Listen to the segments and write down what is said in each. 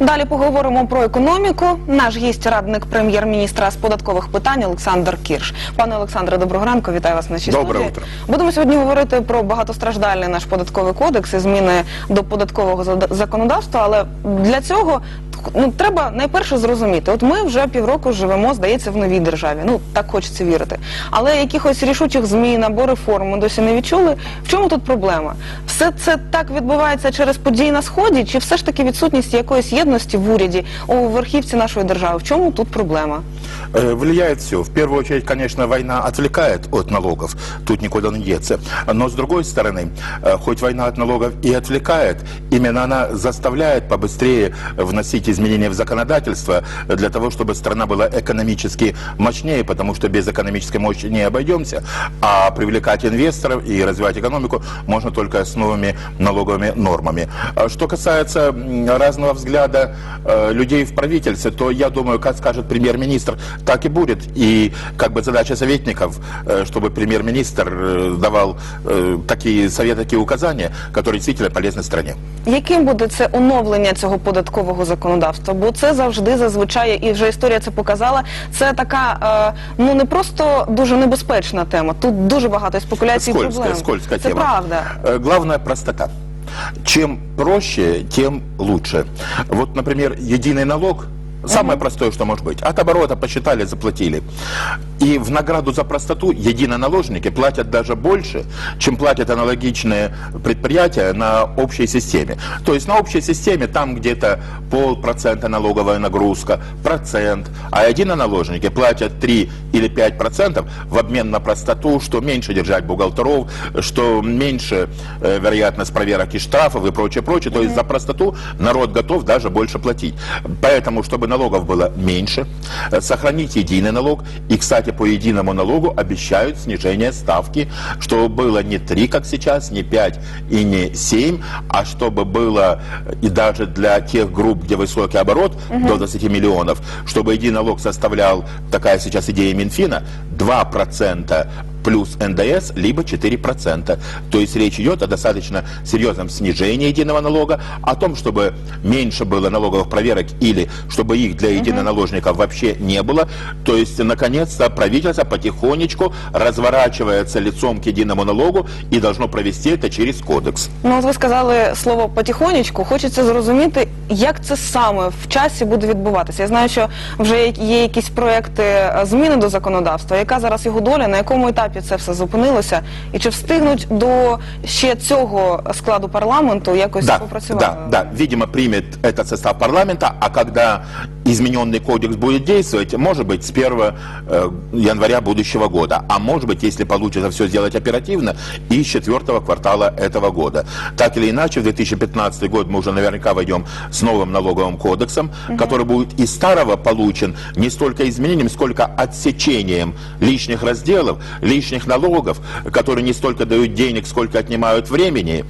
Далі поговоримо про економіку. Наш гість радник прем'єр-міністра з податкових питань Олександр Кірш. Пане Олександре, доброго ранку. Вітаю вас на нашій Доброе студії. утро. Будемо сьогодні говорити про багатостраждальний наш податковий кодекс і зміни до податкового законодавства. Але для цього ну треба найперше зрозуміти. От ми вже півроку живемо, здається, в новій державі. Ну так хочеться вірити. Але якихось рішучих змін або реформ ми досі не відчули. В чому тут проблема? Все це так відбувається через події на сході, чи все ж таки відсутність якоїсь єдності в уряді у верхівці нашої держави? В чому тут проблема? Э, Влияет все. В первую очередь, конечно, война отвлекает от налогов, тут никуда не деться. Но с другой стороны, э, хоть война от налогов и отвлекает, именно она заставляет побыстрее вносить изменения в законодательство для того, чтобы страна была экономически мощнее, потому что без экономической мощи не обойдемся, а привлекать инвесторов и развивать экономику можно только с новыми налоговыми нормами. А Что касается разного взгляда э, людей в правительстве, то я думаю, как скажет премьер-министр, так и будет. И как бы задача советников, э, чтобы премьер-министр э, давал такие советы, такие указания, которые действительно полезны стране. Яким буде це оновлення цього податкового законодавства? Бо це завжди зазвичай, і вже історія це показала. Це така е, ну не просто дуже небезпечна тема. Тут дуже багато спекуляцій і Скользкая, проблем. скользкая це тема. правда. Э, Главное простота. Чем проще, тем лучше. Вот, например, единый налог. Самое простое, что может быть. От оборота посчитали, заплатили. И в награду за простоту единоналожники платят даже больше, чем платят аналогичные предприятия на общей системе. То есть на общей системе там где-то полпроцента налоговая нагрузка, процент, а единоналожники платят 3 или 5 процентов в обмен на простоту, что меньше держать бухгалтеров, что меньше э, вероятность проверок и штрафов и прочее, прочее. То есть за простоту народ готов даже больше платить. Поэтому, чтобы налогов было меньше, э, сохранить единый налог. И, кстати, по единому налогу обещают снижение ставки, чтобы было не 3, как сейчас, не 5 и не 7, а чтобы было э, и даже для тех групп, где высокий оборот до 20 миллионов, чтобы единый налог составлял, такая сейчас идея Минфина, 2% плюс НДС, либо 4%. То есть речь идет о достаточно серьезном снижении единого налога, о том, чтобы меньше было налоговых проверок или чтобы их для единоналожников вообще не было. То есть, наконец-то, правительство потихонечку разворачивается лицом к единому налогу и должно провести это через кодекс. Ну, от ви сказали слово потихонечку. Хочеться зрозуміти, як це саме в часі буде відбуватися. Я знаю, що вже є якісь проекти е, зміни до законодавства. Яка зараз його доля, на якому етапі Це все зупинилося, і чи встигнуть до ще цього складу парламенту якось Да, попрацювати? да, да. Видимо, примет этот состав парламента, а когда измененный кодекс будет действовать, может быть, с 1 э, января будущего года. А может быть, если получится все сделать оперативно, и с четвертого квартала этого года. Так или иначе, в 2015 год мы уже наверняка войдем с новым налоговым кодексом, который будет из старого получен не столько изменением, сколько отсечением лишних разделов, лишних налогов, которые не столько дают денег, сколько отнимают времени,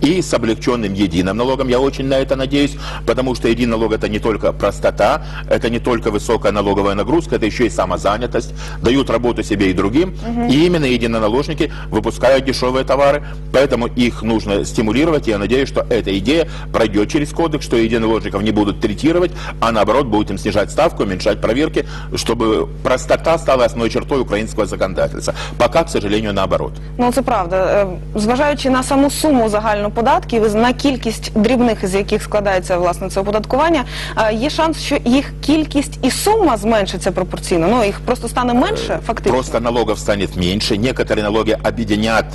и с облегченным единым налогом. Я очень на это надеюсь, потому что единый налог это не только простота, это не только высокая налоговая нагрузка, это еще и самозанятость, дают работу себе и другим. И именно единоналожники выпускают дешевые товары, поэтому их нужно стимулировать. Я надеюсь, что эта идея пройдет через кодекс, что единоналожников не будут третировать, а наоборот будут им снижать ставку, уменьшать проверки, чтобы простота стала основной чертой украинского законодательства. Пока, к сожалению, наоборот. Ну це правда. Зважаючи на саму суму загальну податків, і на кількість дрібних, з яких складається власне це оподаткування, е, є шанс, що їх кількість і сума зменшиться пропорційно. Ну їх просто стане менше, фактично. Просто налогов станет меньше. Некоторые налоги объединят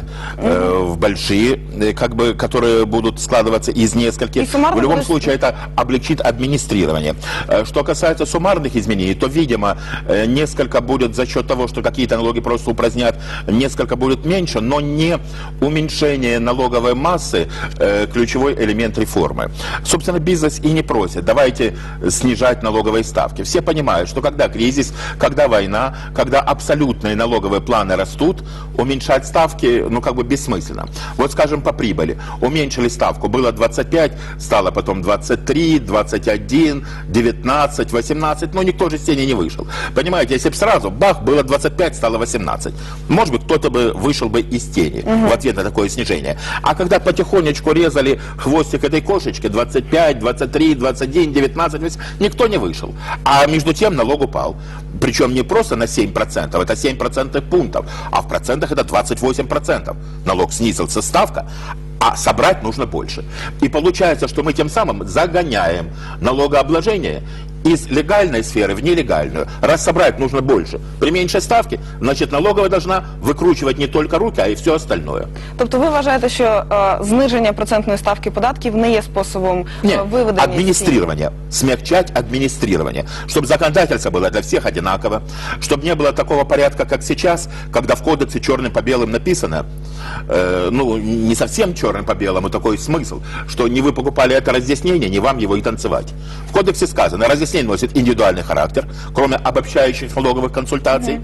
э, в большие, э, как бы, которые будут складываться из нескольких. И суммарно в любом будет- случае это облегчит администрирование. Э, Что касается суммарных изменений, то, видимо, э, несколько будет за счет того, что какие-то налоги просто упразднят, несколько будет меньше, но не уменьшение налоговой массы э, ключевой элемент реформы. Собственно, бизнес и не просит, давайте снижать налоговые ставки. Все понимают, что когда кризис, когда война, когда абсолютные налоговые планы растут, уменьшать ставки, ну, как бы бессмысленно. Вот, скажем, по прибыли. Уменьшили ставку, было 25, стало потом 23, 21, 19, 18, но никто же с тени не вышел. Понимаете, если бы сразу, бах, было 25, стало 18. Может быть, кто-то бы вышел бы из тени в ответ на такое снижение. А когда потихоньку потихонечку резали хвостик этой кошечки 25, 23, 21, 19, 20, никто не вышел. А между тем налог упал. Причем не просто на 7%, это 7 процентных пунктов, а в процентах это 28%. Налог снизился, ставка, а собрать нужно больше. И получается, что мы тем самым загоняем налогообложение из легальной сферы в нелегальную. Раз собрать нужно больше, при меньшей ставке, значит налоговая должна выкручивать не только руки, а и все остальное. Тобто ви вважаєте, що е, зниження процентної ставки податків не є способом е, Нет, виведення цієї- администрирование. Смягчать администрирование. Чтобы законодательство было для всех одинаково. Чтобы не было такого порядка, как сейчас, когда в кодексе черным по белым написано, э, ну, не совсем черным по белому такой смысл, что не вы покупали это разъяснение, не вам его и танцевать. В кодексе сказано, разъяснение носит индивидуальный характер, кроме обобщающих налоговых консультаций.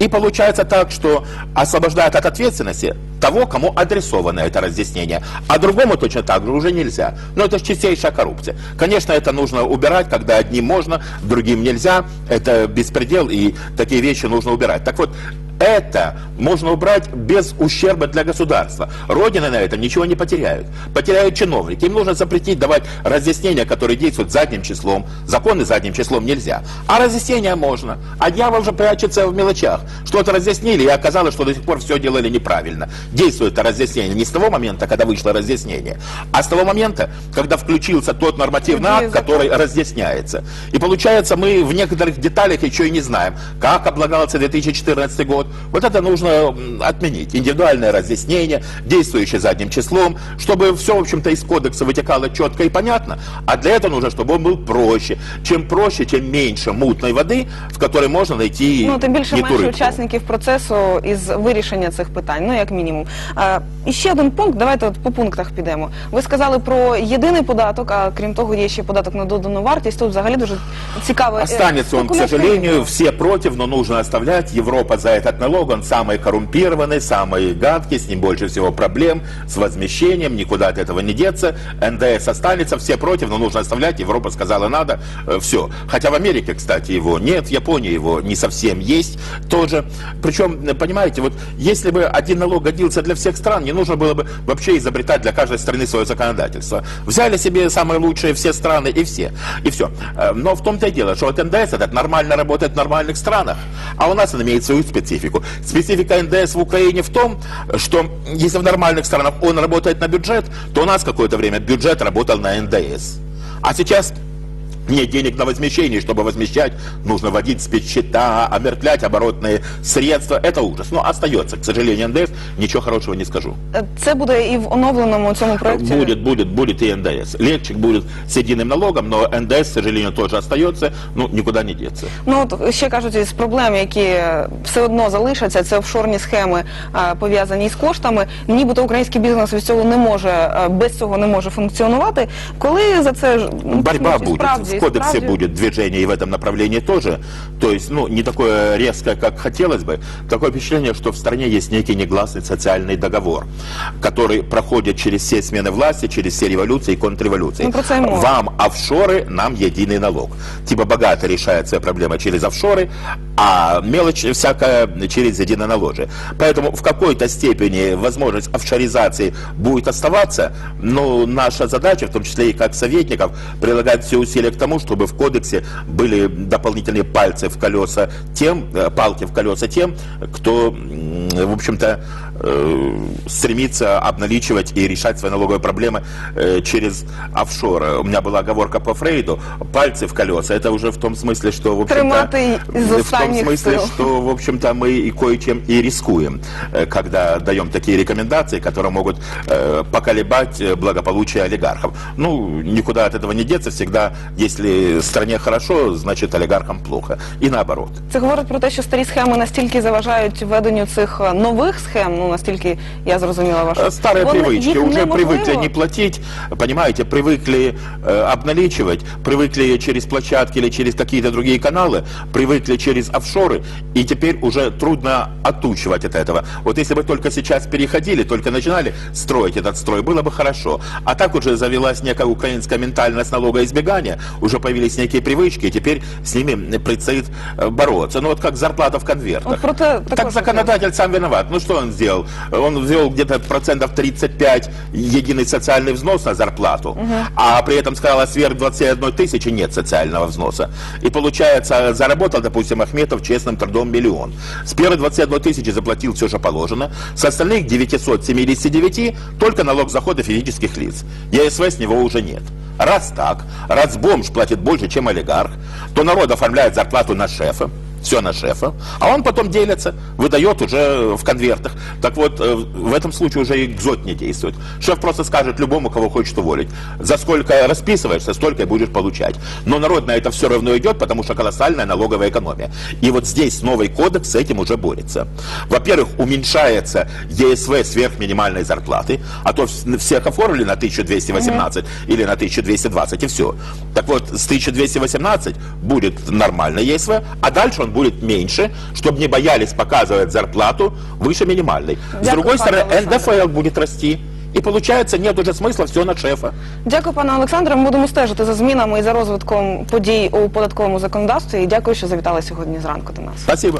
И получается так, что освобождает от ответственности того, кому адресовано это разъяснение. А другому точно так же уже нельзя. Но это чистейшая коррупция. Конечно, это нужно убирать, когда одним можно, другим нельзя. Это беспредел, и такие вещи нужно убирать. Так вот, это можно убрать без ущерба для государства. Родины на этом ничего не потеряют. Потеряют чиновники. Им нужно запретить давать разъяснения, которые действуют задним числом. Законы задним числом нельзя. А разъяснения можно. А дьявол же прячется в мелочах. Что-то разъяснили, и оказалось, что до сих пор все делали неправильно Действует это разъяснение не с того момента, когда вышло разъяснение, а с того момента, когда включился тот нормативный Где акт, который разъясняется. И получается, мы в некоторых деталях еще и не знаем, как облагался 2014 год. Вот это нужно м, отменить. Индивидуальное разъяснение, действующее задним числом, чтобы все, в общем-то, из кодекса вытекало четко и понятно. А для этого нужно, чтобы он был проще. Чем проще, тем меньше мутной воды, в которой можно найти Ну, тим більше не ту менше рибку. учасників процесу із вирішення цих питань, ну як мінімум. Е, і ще один пункт. Давайте от по пунктах підемо. Ви сказали про єдиний податок, а крім того, є ще податок на додану вартість. Тут взагалі дуже цікаве. е, Останется он, к спекулятивне. сожалению, все против, но нужно оставлять. Европа за этот налог, он самый коррумпированный, самый гадкий, с ним больше всего проблем, с возмещением, никуда от этого не деться. НДС останется, все против, но нужно оставлять. Европа сказала, надо, все. Хотя в Америке, кстати, его нет, в Японии его не совсем есть тоже. Причем, э, понимаете, вот если бы один налог годился для всех стран, не нужно было бы вообще изобретать для каждой страны свое законодательство. Взяли себе самые лучшие все страны и все. И все. Э, Но в том-то и дело, что вот НДС этот нормально работает в нормальных странах, а у нас он имеет свою специфику. Специфика НДС в Украине в том, что если в нормальных странах он работает на бюджет, то у нас какое-то время бюджет работал на НДС. А сейчас нет денег на возмещение, чтобы возмещать, нужно вводить спецсчета, омертвлять оборотные средства. Это ужас. Но остается, к сожалению, НДС, ничего хорошего не скажу. Е, Це буде і в оновленому цьому проєкті. Будет, будет, будет и НДС. Легче будет с единым налогом, но НДС, к сожалению, тоже остается, ну, никуда не деться. Ну от ще кажуть, із проблем, які е, все одно залишаться, це офшорні схеми е, пов'язані з коштами. Нібито український бізнес від цього не може е, без цього не може функціонувати. Коли за це ж, ну, Борьба ну, і будет. справді, в і кодексе справді. будет движение и в этом направлении тоже. То есть, ну, не такое резкое, как хотелось бы. Такое впечатление, что в стране есть некий негласный социальный договор, который проходит через все смены власти, через все революции и контрреволюции. Ну. Вам офшоры, нам единый налог. Типа богатый решает свои проблемы через офшоры, а мелочь всякая через единоналожие. Поэтому в какой-то степени возможность офшоризации будет оставаться, но наша задача, в том числе и как советников, прилагать все усилия к тому, чтобы в кодексе были дополнительные пальцы в колеса тем, э, палки в колеса тем, кто, в общем-то, э, стремится обналичивать и решать свои налоговые проблемы э, через офшоры. У меня была оговорка по Фрейду, пальцы в колеса, это уже в том смысле, что, в общем-то, Тримати із в том останніх смысле, сил. что, в общем-то, мы и кое-чем и рискуем, э, когда даем такие рекомендации, которые могут э, поколебать э, благополучие олигархов. Ну, никуда от этого не деться, всегда, если стране хорошо, значит олигархам плохо. И наоборот. Це говорить про те, що старі схеми настільки заважають введенню цих е, нових схем, ну настільки я зрозуміла вашу. Э, Старые Вони- привычки, їх уже неможливо- привыкли не платить, понимаете, привыкли э, обналичивать, привыкли через площадки или через какие-то другие каналы, привыкли через офшоры, и теперь уже трудно отучивать от этого. Вот если бы только сейчас переходили, только начинали строить этот строй, было бы хорошо. А так уже завелась некая украинская ментальность налогоизбегания, уже появились некие привычки, и теперь с ними предстоит э, бороться. Ну вот как зарплата в конвертах. Вот про те- також так законодатель сам виноват. Ну что он сделал? Сделал? Он ввел где-то процентов 35 единый социальный взнос на зарплату, а при этом сказал, сверх 21 тысячи нет социального взноса. И получается, заработал, допустим, Ахметов честным трудом миллион. С первой 21 тысячи заплатил все, что положено. С остальных 979 только налог захода физических лиц. ЕСВ с него уже нет. Раз так, раз бомж платит больше, чем олигарх, то народ оформляет зарплату на шефа, все на шефа, а он потом делится, выдает уже в конвертах. Так вот, э, в этом случае уже и ГЗОТ не действует. Шеф просто скажет любому, кого хочет уволить, за сколько расписываешься, столько и будешь получать. Но народ на это все равно идет, потому что колоссальная налоговая экономия. И вот здесь новый кодекс с этим уже борется. Во-первых, уменьшается ЕСВ сверх минимальной зарплаты, а то вс- всех оформили на 1218 или на 1220 и все. Так вот, с 1218 будет нормальный ЕСВ, а дальше он будет меньше, чтобы не боялись показывать зарплату выше минимальной. С Дякую, другой пане стороны, Олександре. НДФЛ будет расти. И получается, нет уже смысла все на шефа. Дякую, пане Олександре. Ми будемо стежити за змінами і за розвитком подій у податковому законодавстві. І дякую, що завітали сьогодні зранку до нас. Спасибо.